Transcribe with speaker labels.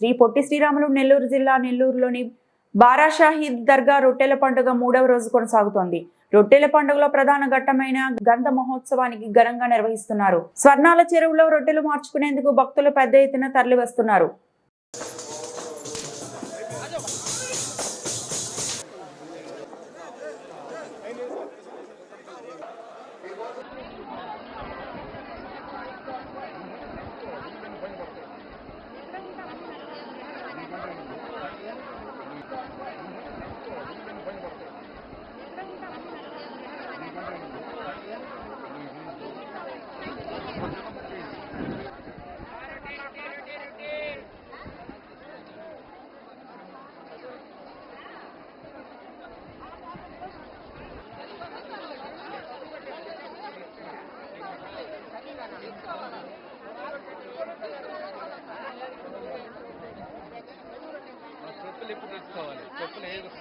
Speaker 1: శ్రీ పొట్టి శ్రీరాములు నెల్లూరు జిల్లా నెల్లూరులోని బారాషాహీద్ దర్గా రొట్టెల పండుగ మూడవ రోజు కొనసాగుతోంది. రొట్టెల పండుగలో ప్రధాన ఘట్టమైన గంధ మహోత్సవానికి ఘనంగా నిర్వహిస్తున్నారు. స్వర్ణాల చెరువులో రొట్టెలు మార్చుకునేందుకు భక్తులు పెద్ద ఎత్తున ali
Speaker 2: pro Brito Solano. Foi pro Henrique